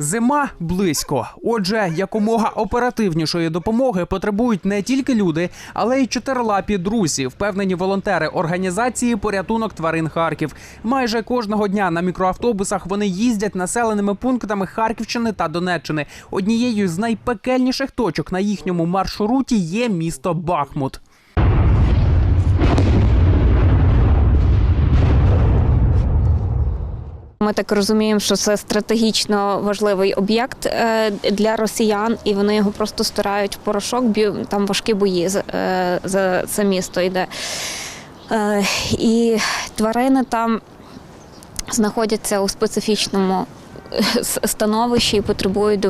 Зима близько. Отже, якомога оперативнішої допомоги потребують не тільки люди, але й чотирилапі друзі, впевнені волонтери організації Порятунок тварин Харків. Майже кожного дня на мікроавтобусах вони їздять населеними пунктами Харківщини та Донеччини. Однією з найпекельніших точок на їхньому маршруті є місто Бахмут. Ми так розуміємо, що це стратегічно важливий об'єкт е, для росіян, і вони його просто стирають в порошок. Там важкі бої за- е, це місто йде. Е, І тварини там знаходяться у специфічному становищі і потребують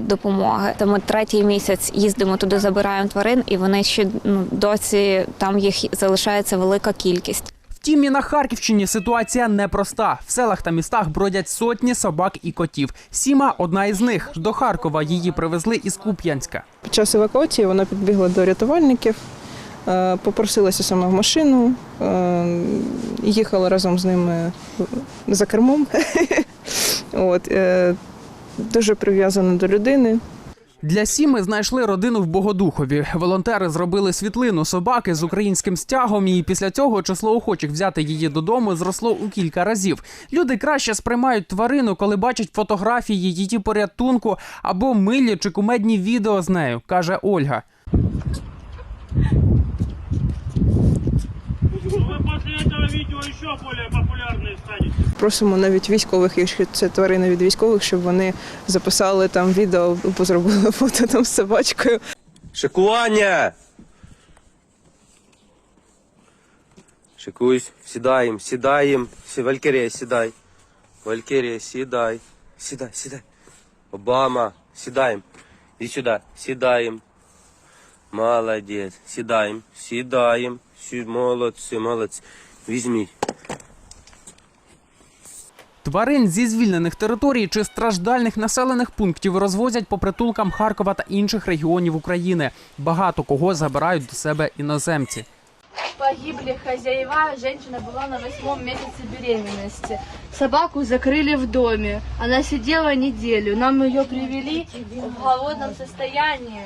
допомоги. Та ми третій місяць їздимо туди, забираємо тварин, і вони ще ну, досі там їх залишається велика кількість. Втім, і на Харківщині ситуація непроста. В селах та містах бродять сотні собак і котів. Сіма одна із них. До Харкова її привезли із Куп'янська. Під час евакуації вона підбігла до рятувальників, е, попросилася сама в машину, е, їхала разом з ними за кермом. От, е, дуже прив'язана до людини. Для сіми знайшли родину в Богодухові. Волонтери зробили світлину собаки з українським стягом, і після цього число охочих взяти її додому зросло у кілька разів. Люди краще сприймають тварину, коли бачать фотографії її порятунку або милі чи кумедні відео з нею, каже Ольга. Ну, Вы после этого видео еще более. Просимо навіть військових, якщо це тварина від військових, щоб вони записали там відео, або зробили фото там з собачкою. Шикування! Шикуюсь, сідаємо, сідаємо. Сі, Валькірія, сідай. Валькірія, сідай. Сідай, сідай. Обама, сідаємо. Іди сюди, сідаємо. Молодець. Сідаємо, сідаємо. Сі, молодці, молодці. Візьміть. Тварин зі звільнених територій чи страждальних населених пунктів розвозять по притулкам Харкова та інших регіонів України. Багато кого забирають до себе іноземці. Погибли хозяева, женщина была на восьмом месяце беременности. Собаку закрыли в доме. Она сидела неделю. Нам ее привели в голодном состоянии.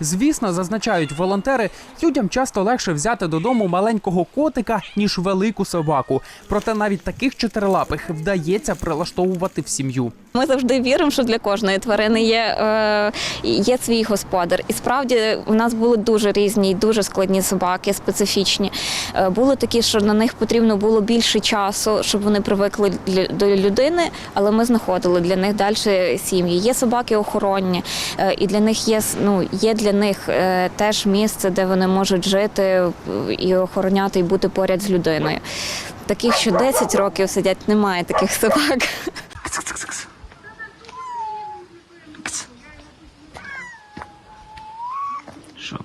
Звісно, зазначають волонтери, людям часто легше взяти додому маленького котика ніж велику собаку. Проте навіть таких чотирилапих вдається прилаштовувати в сім'ю. Ми завжди віримо, що для кожної тварини є, е, є свій господар. І справді у нас були дуже різні, і дуже складні собаки, специфічні. Е, були такі, що на них потрібно було більше часу, щоб вони привикли до людини, але ми знаходили для них далі сім'ї. Є собаки охоронні, е, і для них є ну, є для них е, теж місце, де вони можуть жити і охороняти, і бути поряд з людиною. Таких, що 10 років сидять, немає таких собак.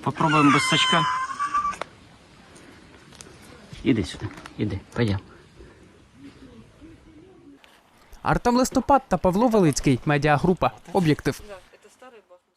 Попробуємо без сачка? Іди сюди, іди, пойдем. Артем Листопад та Павло Велицький. Медіагрупа. Об'єктив.